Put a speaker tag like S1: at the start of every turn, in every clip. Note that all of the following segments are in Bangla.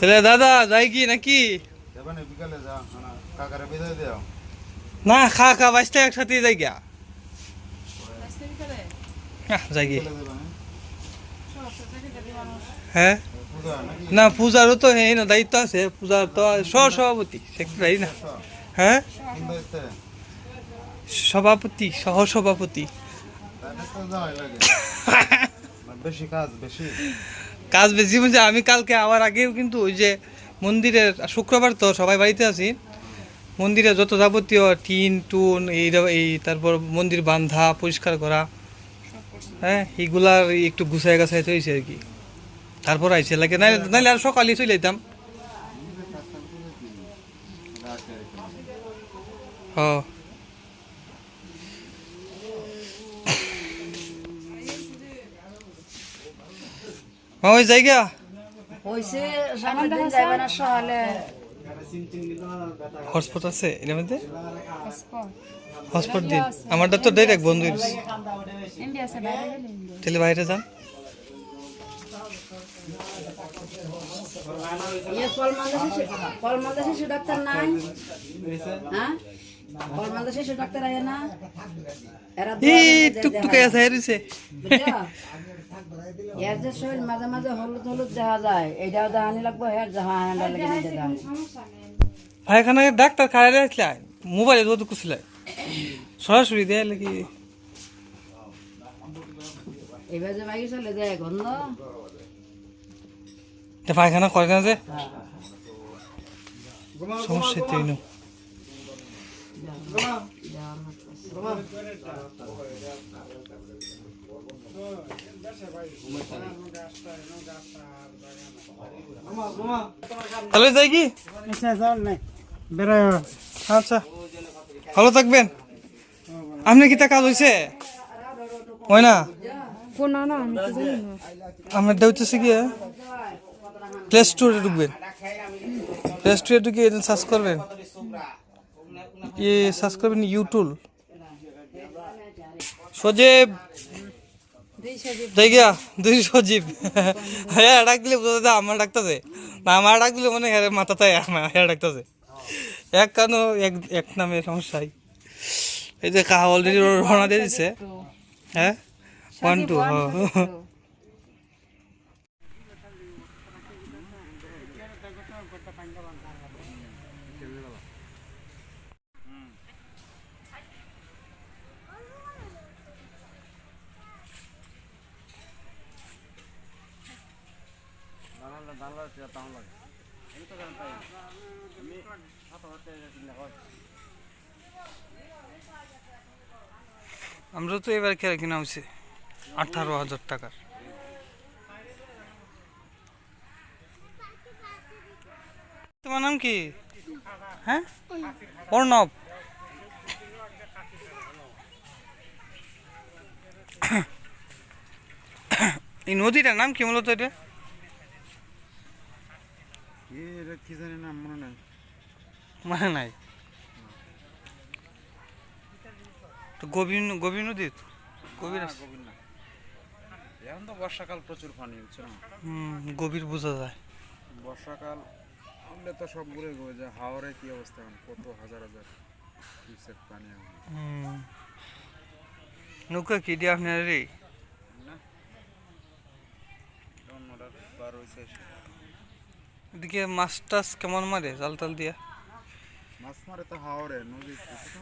S1: তাহলে দাদা যাই কি নাকি?
S2: না বিকালে যা না কাকারে বিদায় দেও।
S1: না খা খা বাইশটা একসাথে যাই গিয়া। যাই হ্যাঁ?
S2: পূজা নাকি?
S1: না পূজারও তো না দায়িত্ব আছে পূজার তো সহ সভাপতি সেক্রেটারি না। হ্যাঁ? সভাপতি
S2: বেশি কাজ বেশি।
S1: কাজ বেশি বলছে আমি কালকে আবার আগেও কিন্তু ওই যে মন্দিরের, শুক্রবার তো সবাই বাড়িতে আছি। মন্দিরে যত যাবতীয় টিন, টুন, এই এই তারপর মন্দির বান্ধা পরিষ্কার করা হ্যাঁ এইগুলার এই একটু গুছাই গাছাই হয়েছে আর কি। তারপর আইসে লাগে নাইলে নাইলে আর সকালে চলে যেতাম হ। ওই জায়গা?
S3: হইছে সামনে দিন যাইবে না সকালে।
S1: হটস্পট আছে এর মধ্যে? হটস্পট। দিন। আমারটা তো ডাইরেক্ট বন্ধ হয়ে
S4: ইন্ডিয়া
S1: তাহলে বাইরে যান।
S3: ইয়ে ডাক্তার নাই? হ্যাঁ? ডাক্তার আয় না? এরা
S1: টুকটুকে আছে?
S3: এর যে শরীর মাঝে মাঝে হলুদ হলুদ দেখা যায় এইটাও দেখানি লাগবো হের যাহা হ্যান্ডা লেগে নিতে দেখানি
S1: ভাইখানে ডাক্তার খাড়াই রাখলে মোবাইলে রোদ কুছিল সরাসরি দেয় নাকি?
S3: এবার যে বাইকে চলে যায় গন্ধ?
S1: পায়খানা করে না যে। সমস্যা তুই নো। তাহলে যাই কি? আচ্ছা ভালো থাকবেন। আপনি কি তা কাজ হয়েছে হয় না? আমার দেউতেছে কি প্লে স্টোরে ঢুকবেন। প্লে স্টোরে ঢুকে সার্চ করবেন। ইয়ে সার্চ করবেন ইউটুল সজীব! দেখিয়া দুই সজীব হ্যাঁ ডাক দিলে বোঝা যায় আমার ডাকতেছে না আমার ডাক দিলে মনে হয় হ্যাঁ ডাকতেছে এক কেন এক এক নামে সমস্যাই এই যে কা অলরেডি রওনা দিয়ে দিছে। হ্যাঁ? ওয়ান টু হ্যাঁ। আমরা তো এবার খেলা কিনা হয়েছে আঠারো হাজার টাকার। তোমার নাম কি? হ্যাঁ? অর্ণব। এই নদীটার নাম কি মূলত এটা
S2: কি এটা কি জানি না মনে নাই।
S1: মানে নাই? তো গভীর গভীর নদী তো? গভীর আছে।
S2: গভীর না। এখন তো বর্ষাকাল প্রচুর পানি হচ্ছে না?
S1: গভীর বোঝা যায়।
S2: বর্ষাকাল হলে তো সব ঘুরে গো যে হাওড়ে কি অবস্থা এখন? কত হাজার হাজার কিউসেক পানি।
S1: নৌকা কি দিয়ে আপনার রে
S2: না। বার হয়েছে
S1: এদিকে মাছ টাছ কেমন মারে? জাল টাল দিয়া?
S2: মাছ মারে তো হাওড়ে নদী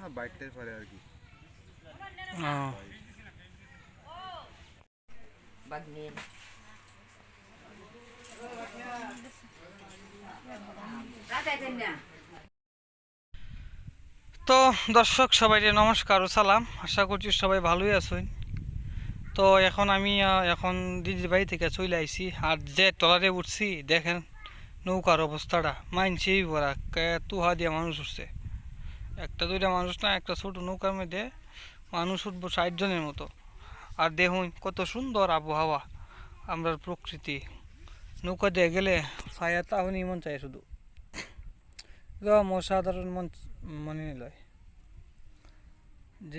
S2: না বাইকটাই পারে আর কি।
S1: তো দর্শক সবাই নমস্কার ও সালাম। আশা করছি সবাই ভালোই আছেন। তো এখন আমি এখন দিদির বাড়ি থেকে চলে আইছি। আর যে টলারে উঠছি দেখেন নৌকার অবস্থাটা মানছেই ভরা তুহা দিয়ে মানুষ উঠছে একটা দুইটা মানুষ না, একটা ছোট নৌকার মধ্যে মানুষ উঠবো ষাট জনের মতো। আর দেখুন কত সুন্দর আবহাওয়া আমরার প্রকৃতি। নৌকা দিয়ে গেলে ছায়া তাহলেই মন চায় শুধু। অসাধারণ মন, মনে লয়।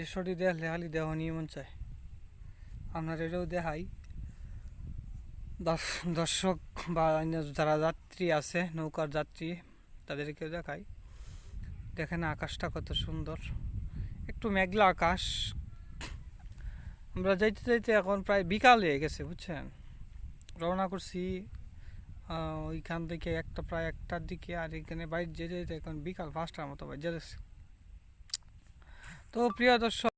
S1: সটি দেখলে খালি দেহ নিয়ে মন চায়। আপনার এটাও দেখাই। দর্শক বা অন্য যারা যাত্রী আছে, নৌকার যাত্রী, তাদেরকেও দেখাই। দেখেন আকাশটা কত সুন্দর। একটু মেঘলা আকাশ। আমরা যাইতে যাইতে এখন প্রায় বিকাল হয়ে গেছে, বুঝছেন? রওনা করছি ওইখান থেকে একটা, প্রায় একটার দিকে, আর এখানে বাইরে যেতে যেতে এখন বিকাল পাঁচটার মতো বাজে গেছে। তো প্রিয় দর্শক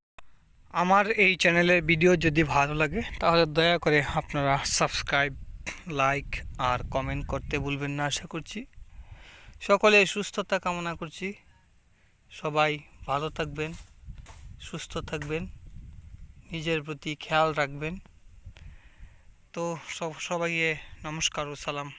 S1: আমার এই চ্যানেলের ভিডিও যদি ভালো লাগে, তাহলে দয়া করে আপনারা সাবস্ক্রাইব লাইক আর কমেন্ট করতে ভুলবেন না, আশা করছি। সকলে সুস্থতা কামনা করছি। সবাই ভালো থাকবেন, সুস্থ থাকবেন, নিজের প্রতি খেয়াল রাখবেন। তো সব, সবাইকে নমস্কার ও সালাম।